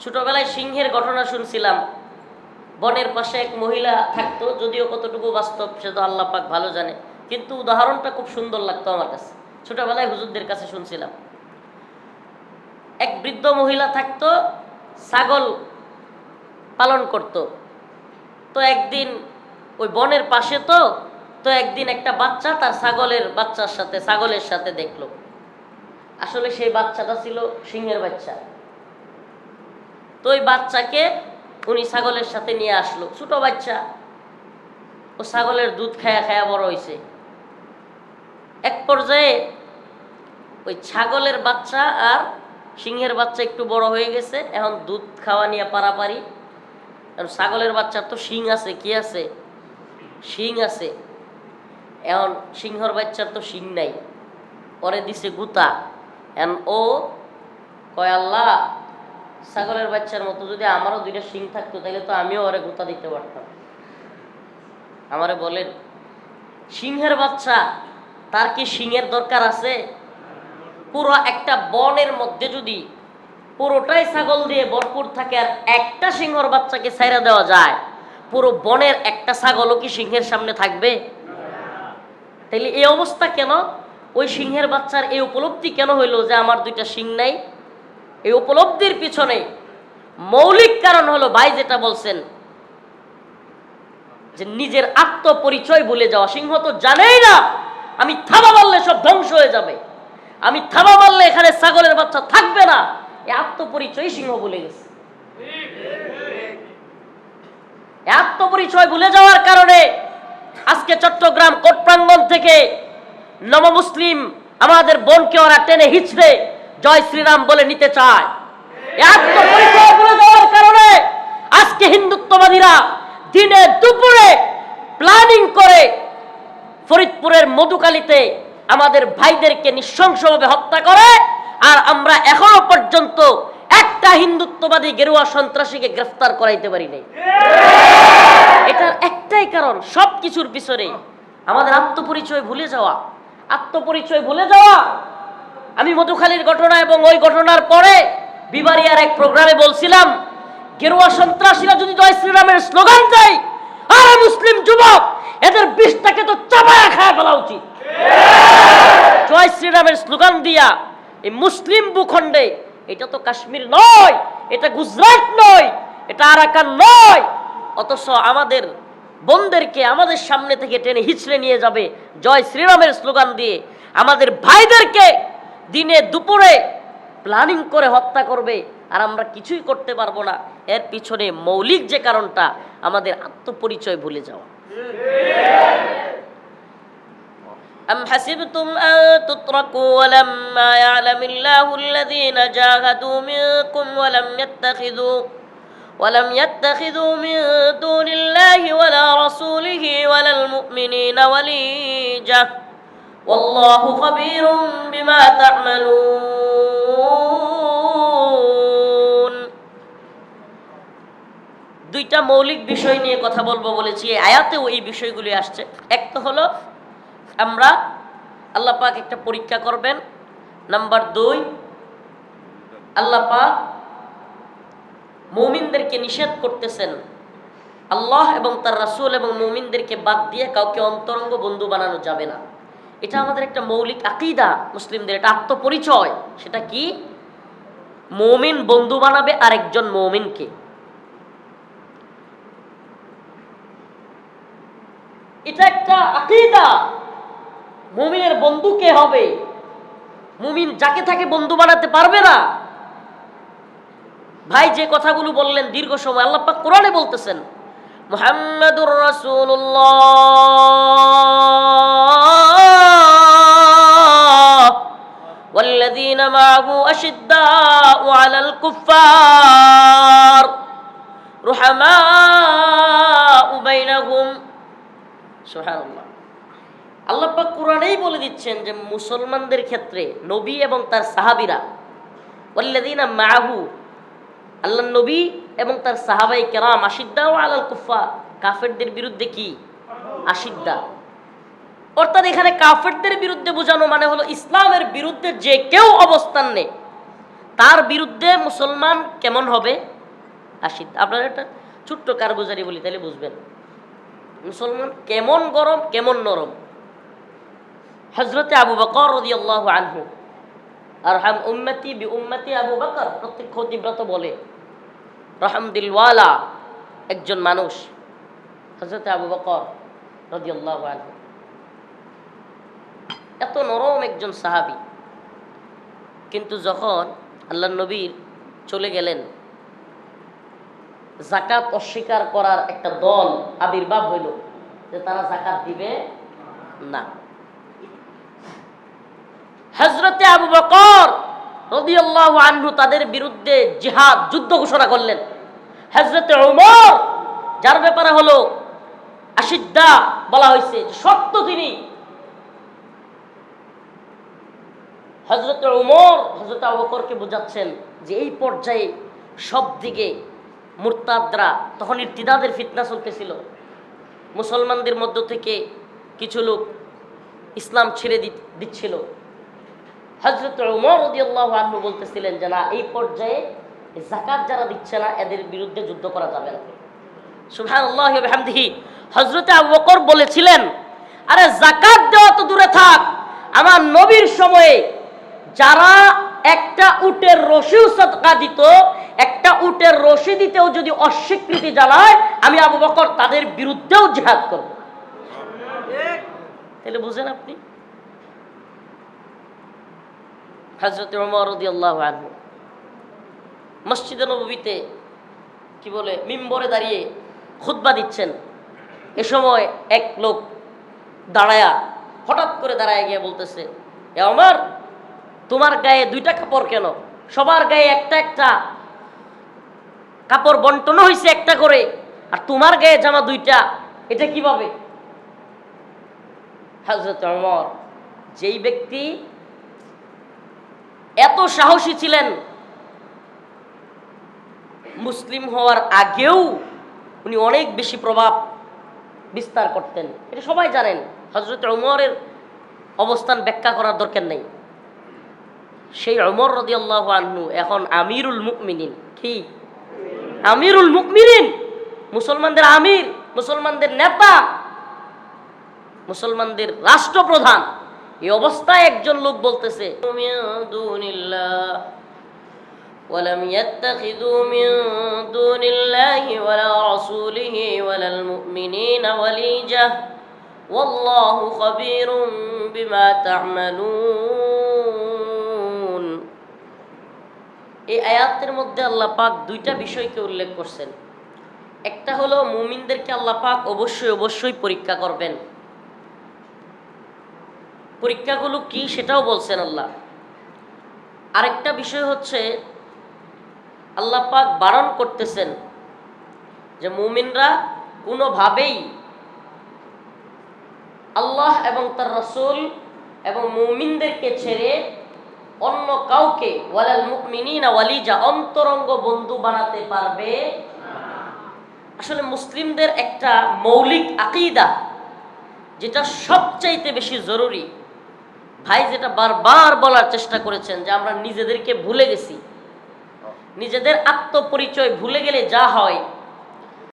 ছোটবেলায় সিংহের ঘটনা শুনছিলাম। বনের পাশে এক মহিলা থাকতো, যদিও কতটুকু বাস্তব সে তো আল্লাহ পাক ভালো জানে। কিন্তু উদাহরণটা খুব সুন্দর লাগতো আমার কাছে। ছোটবেলায় হুজুরদের কাছে শুনছিলাম। এক বৃদ্ধ মহিলা থাকতো, ছাগল পালন করত। তো একদিন ওই বনের পাশে তো তো একদিন একটা বাচ্চা তার ছাগলের বাচ্চার সাথে, ছাগলের সাথে দেখল। আসলে সেই বাচ্চাটা ছিল সিংহের বাচ্চা। তো ওই বাচ্চাকে উনি ছাগলের সাথে নিয়ে আসলো। ছোট বাচ্চা। ও ছাগলের দুধ খায়া খায়া বড় হয়েছে এক পর্যায়ে ওই ছাগলের বাচ্চা আর সিংহের বাচ্চা একটু বড় হয়ে গেছে। এখন দুধ খাওয়া নিয়ে পারাপারি। কারণ ছাগলের বাচ্চার তো শিং আছে, কি আছে? শিং আছে। এখন সিংহর বাচ্চার তো শিং নাই। পরে দিছে গুতা। এখন ও কয়, আল্লাহ ছাগলের বাচ্চার মতো, যদি আমারও দুইটা শিং থাকতো, তাহলে তো আমিও ওরে গুতা দিতে পারতাম। আমারে বলেন সিংহের বাচ্চা, তার কি সিংহের দরকার আছে? পুরো একটা বনের মধ্যে যদি পুরোটাই ছাগল দিয়ে ভরপুর থাকে আর একটা সিংহর বাচ্চাকে ছাইরা দেওয়া যায়, পুরো বনের একটা ছাগলও কি সিংহের সামনে থাকবে? তাইলে এই অবস্থা কেন? ওই সিংহের বাচ্চার এই উপলব্ধি কেন হইল যে আমার দুইটা সিং নাই? এই উপলব্ধির পিছনে মৌলিক কারণ হলো ভাই যেটা বলছেন, যে নিজের আত্মপরিচয় ভুলে যাওয়া। সিংহ তো জানেই না, আমি থাবা মারলে সব ধ্বংস হয়ে যাবে। আমি থাবা মারলে এখানে ছাগলের বাচ্চা থাকবে না। এই আত্মপরিচয় সিংহ ভুলে গেছে। আত্মপরিচয় ভুলে যাওয়ার কারণে আজকে চট্টগ্রাম কোট প্রাঙ্গণ থেকে নবমুসলিম আমাদের বোনকে ওরা টেনে হিচড়ে জয় শ্রীরাম বলে নিতে চায়। আত্মপরিচয় ভুলে যাওয়ার কারণে আজকে হিন্দুত্ববাদীরা দিনে দুপুরে প্ল্যানিং করে ফরিদপুরের মধুকালীতে আমাদের ভাইদেরকে নৃশংসভাবে হত্যা করে, আর আমরা এখনও পর্যন্ত একটা হিন্দুত্ববাদী গেরুয়া সন্ত্রাসীকে গ্রেফতার করাইতে পারি নাই। এটার একটাই কারণ সব কিছুর পিছনে আমাদের আত্মপরিচয় ভুলে যাওয়া। আত্মপরিচয় ভুলে যাওয়া আমি মধুখালীর ঘটনা এবং ওই ঘটনার পরে বিবারিয়ার এক প্রোগ্রামে বলছিলাম, গেরুয়া সন্ত্রাসীরা যদি জয় শ্রীরামের স্লোগান দেয়, আরে মুসলিম যুবক, এদের বিষটাকে তো চাপায়া খায় ফেলা উচিত। জয় শ্রীরামের স্লোগান দিয়া এই মুসলিম ভূখণ্ডে, এটা তো কাশ্মীর নয়, এটা গুজরাট নয়, এটা আরাকান নয়, অথচ আমাদের বোনদেরকে আমাদের সামনে থেকে টেনে হিচড়ে নিয়ে যাবে জয় শ্রীরামের স্লোগান দিয়ে। আমাদের ভাইদেরকে দিনে দুপুরে প্ল্যানিং করে হত্যা করবে আর আমরা কিছুই করতে পারবো না এর পিছনে মৌলিক যে কারণটা আমাদের আত্মপরিচয় ভুলে যাওয়া أم حسبتم أن تتركوا ولما يعلم الله الذين جاهدوا منكم ولم يتخذوا ولم يتخذوا من دون الله ولا رسوله ولا المؤمنين وليجة والله خبير بما تعملون দুইটা মৌলিক বিষয় নিয়ে কথা বলবো বলেছি এই আয়াতেও এই বিষয়গুলি আসছে এক তো হলো আমরা আল্লাহ পাক একটা পরীক্ষা করবেন নাম্বার দুই আল্লাহ পাক মৌমিনদেরকে নিষেধ করতেছেন আল্লাহ এবং তার রাসূল এবং মৌমিনদেরকে বাদ দিয়ে কাউকে অন্তরঙ্গ বন্ধু বানানো যাবে না এটা আমাদের একটা মৌলিক আকিদা মুসলিমদের, এটা আত্মপরিচয়। সেটা কি? মৌমিন বন্ধু বানাবে আরেকজন মৌমিনকে। এটা একটা আকিদা। মুমিনের বন্ধু কে হবে? মুমিন যাকে তাকে বন্ধু বানাতে পারবে না। ভাই, যে কথাগুলো বললেন দীর্ঘ সময়, আল্লাহ পাক কোরআনে বলতেছেন, মুহাম্মাদুর রাসূলুল্লাহ। والذين معه أشداء على الكفار رحماء بينهم سبحان الله আল্লাহ পাক কোরআনেই বলে দিচ্ছেন যে মুসলমানদের ক্ষেত্রে নবী এবং তার সাহাবিরা ওয়াল্লাযীনা মাহু আল্লাহ নবী এবং তার সাহাবাই কেরাম আশিদ্দা ও আলাল কুফা কাফেরদের বিরুদ্ধে কি আশিদ্দা অর্থাৎ এখানে কাফেরদের বিরুদ্ধে বোঝানো মানে হলো ইসলামের বিরুদ্ধে যে কেউ অবস্থান নেই, তার বিরুদ্ধে মুসলমান কেমন হবে? আসিদ আপনারা একটা ছোট্ট কারগুজারি বলি, তাহলে বুঝবেন। মুসলমান কেমন গরম, কেমন নরম? হজরতে আবু বকর রদি আল্লাহ আনহু আর হাম উম্মতি বি উম্মতি আবু বকর, প্রত্যেক খতিব্রত বলে রহমদিলওয়ালা একজন মানুষ হজরতে আবু বকর রদি আল্লাহ আনহু। এত নরম একজন সাহাবি। কিন্তু যখন আল্লাহ নবীর চলে গেলেন জাকাত অস্বীকার করার একটা দল আবির্ভাব হইল যে তারা জাকাত দিবে না। হজরতে আবু বকর রদিয়াল্লাহু আনহু তাদের বিরুদ্ধে জিহাদ, যুদ্ধ ঘোষণা করলেন। হজরতে উমর, যার ব্যাপারে হলো আশিদ্দা বলা হয়েছে সত্য তিনি হজরত উমর হজরত আবকরকে বোঝাচ্ছেন যে এই পর্যায়ে সব দিকে মুরতাদরা তখন ইর্তিদাদের ফিতনা চলতেছিল। মুসলমানদের মধ্য থেকে কিছু লোক ইসলাম ছেড়ে দিচ্ছিল। হজরত উমর রদিয়াল্লাহু আনহু বলতেছিলেন যে না, এই পর্যায়ে জাকাত যারা দিচ্ছে না, এদের বিরুদ্ধে যুদ্ধ করা যাবে না। ওয়া বিহামদিহি, হযরতে বলেছিলেন, আরে জাকাত দেওয়া তো দূরে থাক, আমার নবীর সময়ে যারা একটা উটের রশিও সদকা দিত, একটা উটের রশি দিতেও যদি অস্বীকৃতি জানায়, আমি আবু বকর তাদের বিরুদ্ধেও জিহাদ করব। তাহলে বুঝেন আপনি? হজরত ওমর রাদিয়াল্লাহু আনহু মসজিদে নববীতে কি বলে, মিম্বরে দাঁড়িয়ে খুতবা দিচ্ছেন। এ সময় এক লোক দাঁড়ায়া, হঠাৎ করে দাঁড়ায় গিয়ে বলতেছে, এ আমার তোমার গায়ে দুইটা কাপড় কেন? সবার গায়ে একটা একটা কাপড় বন্টন হয়েছে একটা করে, আর তোমার গায়ে জামা দুইটা, এটা কীভাবে? হাজরত অমর যেই ব্যক্তি এত সাহসী ছিলেন, মুসলিম হওয়ার আগেও উনি অনেক বেশি প্রভাব বিস্তার করতেন। এটা সবাই জানেন হজরত উমরের অবস্থান ব্যাখ্যা করার দরকার নেই। সেই অমর রদিয়াল্লাহ আনহু এখন আমিরুল মুকমিনিন কি আমিরুল মুকমিনিন মুসলমানদের আমির মুসলমানদের নেতা মুসলমানদের রাষ্ট্রপ্রধান এই অবস্থায় একজন লোক বলতেছে মিন দুনিল্লাহ ولم يتخذوا من دون الله ولا رسوله ولا المؤمنين وليجة والله خبير بما تعملون এই আয়াতের মধ্যে আল্লাহ পাক দুইটা বিষয়কে উল্লেখ করছেন। একটা হলো মুমিনদেরকে আল্লাহ পাক অবশ্যই অবশ্যই পরীক্ষা করবেন। পরীক্ষাগুলো কি সেটাও বলছেন আল্লাহ। আরেকটা বিষয় হচ্ছে আল্লাহ পাক বারণ করতেছেন যে মুমিনরা কোনোভাবেই আল্লাহ এবং তার রসুল এবং মুমিনদেরকে ছেড়ে অন্য কাউকে, ওয়ালাল মুকমিনিনা ওয়ালিজা, অন্তরঙ্গ বন্ধু বানাতে পারবে আসলে মুসলিমদের একটা মৌলিক আকিদা, যেটা সবচাইতে বেশি জরুরি। ভাই যেটা বারবার বলার চেষ্টা করেছেন যে আমরা নিজেদেরকে ভুলে গেছি। নিজেদের আত্মপরিচয় ভুলে গেলে যা হয়